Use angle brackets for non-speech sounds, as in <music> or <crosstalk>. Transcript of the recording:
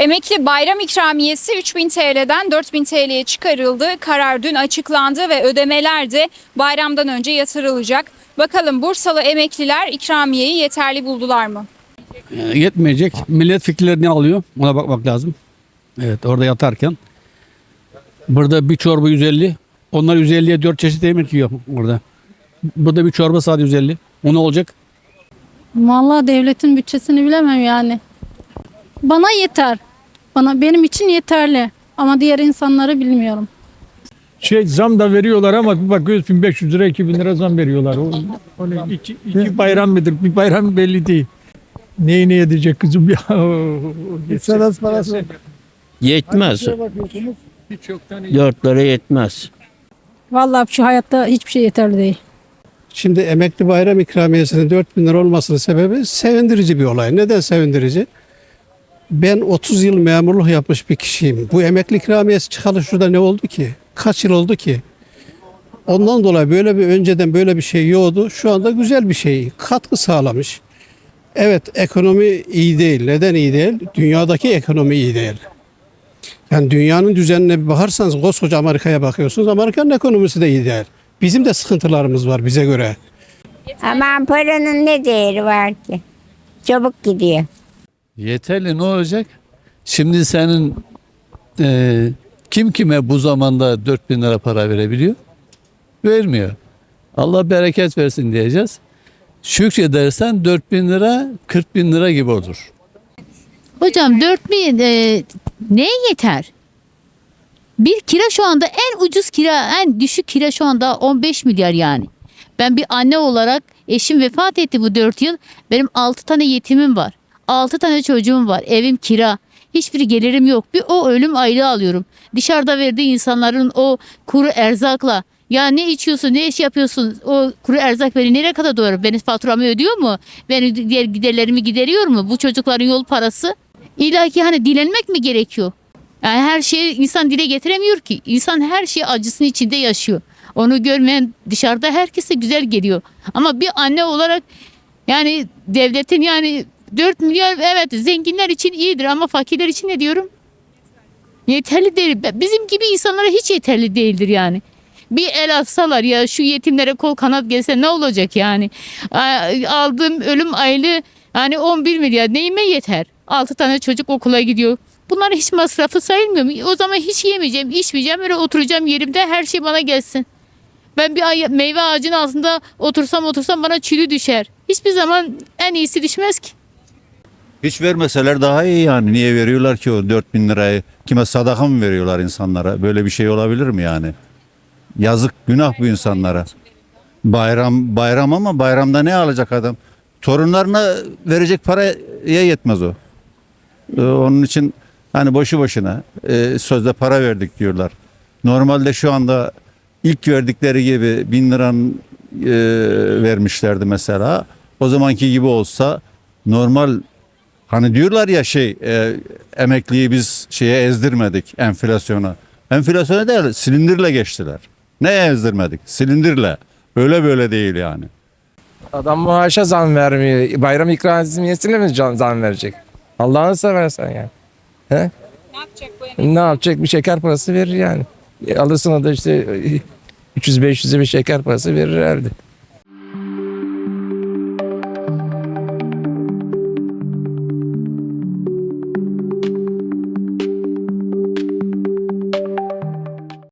Emekli bayram ikramiyesi 3000 TL'den 4000 TL'ye çıkarıldı. Karar dün açıklandı ve ödemeler de bayramdan önce yatırılacak. Bakalım Bursalı emekliler ikramiyeyi yeterli buldular mı? E, yetmeyecek. Millet fikirlerini alıyor. Ona bakmak lazım. Evet orada yatarken. Burada bir çorba 150. Onlar 150'ye 4 çeşit yemek yiyor orada. Burada bir çorba sadece 150. O ne olacak? Vallahi devletin bütçesini bilemem yani. Bana yeter. Bana benim için yeterli. Ama diğer insanları bilmiyorum. Şey zam da veriyorlar ama bir bakıyoruz 1500 lira 2000 lira zam veriyorlar. O, o ne, iki, iki bayram mıdır? Bir bayram belli değil. Neyi ne edecek kızım ya? <laughs> İstemez parası. Yetmez. Dörtlere yetmez. Vallahi şu hayatta hiçbir şey yeterli değil. Şimdi emekli bayram ikramiyesinin 4 bin lira olmasının sebebi sevindirici bir olay. Neden sevindirici? Ben 30 yıl memurluk yapmış bir kişiyim. Bu emekli ikramiyesi çıkalı şurada ne oldu ki? Kaç yıl oldu ki? Ondan dolayı böyle bir önceden böyle bir şey yoktu. Şu anda güzel bir şey. Katkı sağlamış. Evet ekonomi iyi değil. Neden iyi değil? Dünyadaki ekonomi iyi değil. Yani dünyanın düzenine bir bakarsanız koskoca Amerika'ya bakıyorsunuz. Amerika'nın ekonomisi de iyi değil. Bizim de sıkıntılarımız var bize göre. Aman paranın ne değeri var ki? Çabuk gidiyor. Yeterli ne olacak? Şimdi senin e, kim kime bu zamanda 4000 lira para verebiliyor? Vermiyor. Allah bereket versin diyeceğiz. Şükredersen 4000 lira 40 bin lira gibi olur. Hocam 4000 e, neye yeter? Bir kira şu anda en ucuz kira, en düşük kira şu anda 15 milyar yani. Ben bir anne olarak eşim vefat etti bu 4 yıl. Benim 6 tane yetimim var. 6 tane çocuğum var. Evim kira. Hiçbir gelirim yok. Bir o ölüm aylığı alıyorum. Dışarıda verdiği insanların o kuru erzakla ya ne içiyorsun, ne iş yapıyorsun? O kuru erzak beni nereye kadar doğru? Benim faturamı ödüyor mu? Benim diğer giderlerimi gideriyor mu? Bu çocukların yol parası. İlla ki hani dilenmek mi gerekiyor? Yani her şeyi insan dile getiremiyor ki. İnsan her şeyi acısının içinde yaşıyor. Onu görmeyen dışarıda herkese güzel geliyor. Ama bir anne olarak yani devletin yani 4 milyar evet zenginler için iyidir ama fakirler için ne diyorum? Yeterli değil. Bizim gibi insanlara hiç yeterli değildir yani. Bir el atsalar ya şu yetimlere kol kanat gelse ne olacak yani? Aldığım ölüm aylığı yani 11 milyar neyime yeter? 6 tane çocuk okula gidiyor. Bunlar hiç masrafı sayılmıyor mu? O zaman hiç yemeyeceğim, içmeyeceğim. Öyle oturacağım yerimde her şey bana gelsin. Ben bir meyve ağacının altında otursam otursam bana çürü düşer. Hiçbir zaman en iyisi düşmez ki. Hiç vermeseler daha iyi yani. Niye veriyorlar ki o 4000 lirayı? Kime sadaka mı veriyorlar insanlara? Böyle bir şey olabilir mi yani? Yazık, günah bu insanlara. Bayram bayram ama bayramda ne alacak adam? Torunlarına verecek paraya yetmez o. Ee, Onun için hani boşu boşuna e, sözde para verdik diyorlar. Normalde şu anda ilk verdikleri gibi bin liranın e, vermişlerdi mesela. O zamanki gibi olsa normal Hani diyorlar ya şey e, emekliyi biz şeye ezdirmedik enflasyona. Enflasyona değil silindirle geçtiler. Ne ezdirmedik? Silindirle. Öyle böyle değil yani. Adam maaşa zam vermiyor. Bayram ikramiyesine mi can- zam verecek? Allah'ını seversen yani. He? Ne yapacak bu emekli? Ne yapacak? Bir şeker parası verir yani. E, alırsın o da işte 300-500'e bir şeker parası verir herhalde.